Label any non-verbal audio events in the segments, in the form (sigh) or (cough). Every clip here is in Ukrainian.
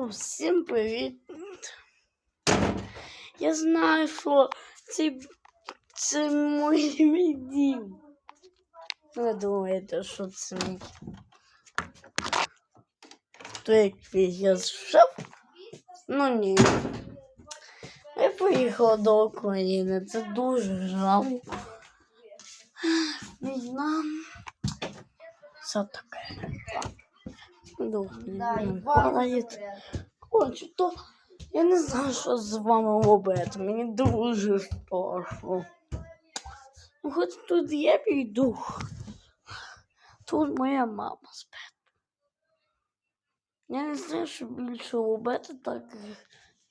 Ну, всім привіт. Я знаю, що це, це мій, (laughs) мій дім. Ви думаєте, що це мій. То який я зшив? Ну ні. Я поїхала до України. Це дуже жалко. Війна. Все таке. Добре. Хватає. Коротше, то я не знаю, що з вами робити. Мені дуже страшно. Ну, хоч тут є мій дух. Тут моя мама спить. Я не знаю, що більше робити, так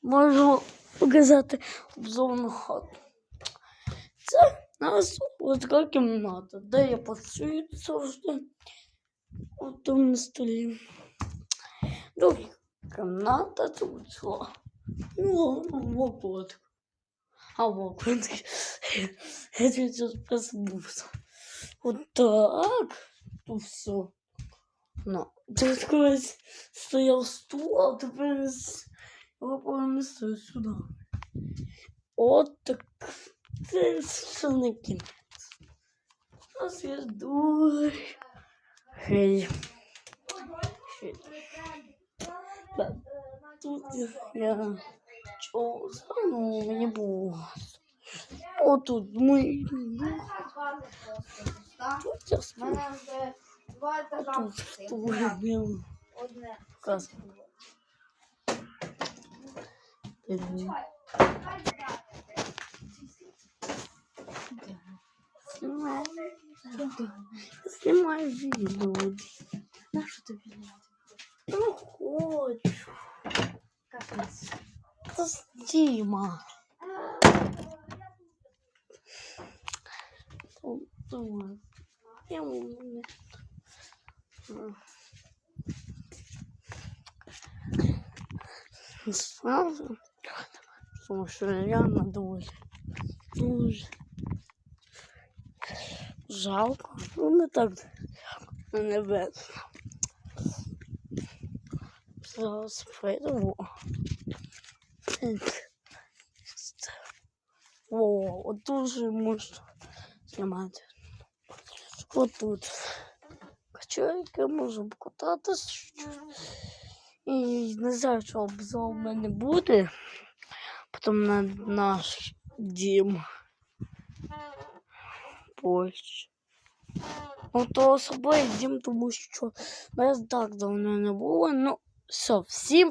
можу показати обзорну хату. Це нас така кімната, де я працюю завжди. От там на столі. Друга кімната тут що? Ну, вот. А вот. Я сейчас проснулся. Вот так. Тут все. Ну, тут колись стоял стул, а тепер його перенесли сюди. От так. Це ще не кінець. У нас є. Хей. Хей. Так, Тут я чого стану мені було. Отут ми. Тут я сплю. мене вже два етажа Тут пустили. стул. Одне. Каз. Снимай. Снимай видео. На що тобі не Хочу. Капець. Это Дима. Я. Сразу, потому что реально дуже, дуже жалко. Ну, не так небесно. Зараз прийдемо. О, от дуже можна знімати. От тут. Качайка, можемо кататись. І не знаю, що обзор в мене буде. Потім на наш дім. Польща. Ну, то особливий дім, тому що нас так давно не було. Ну, все, всім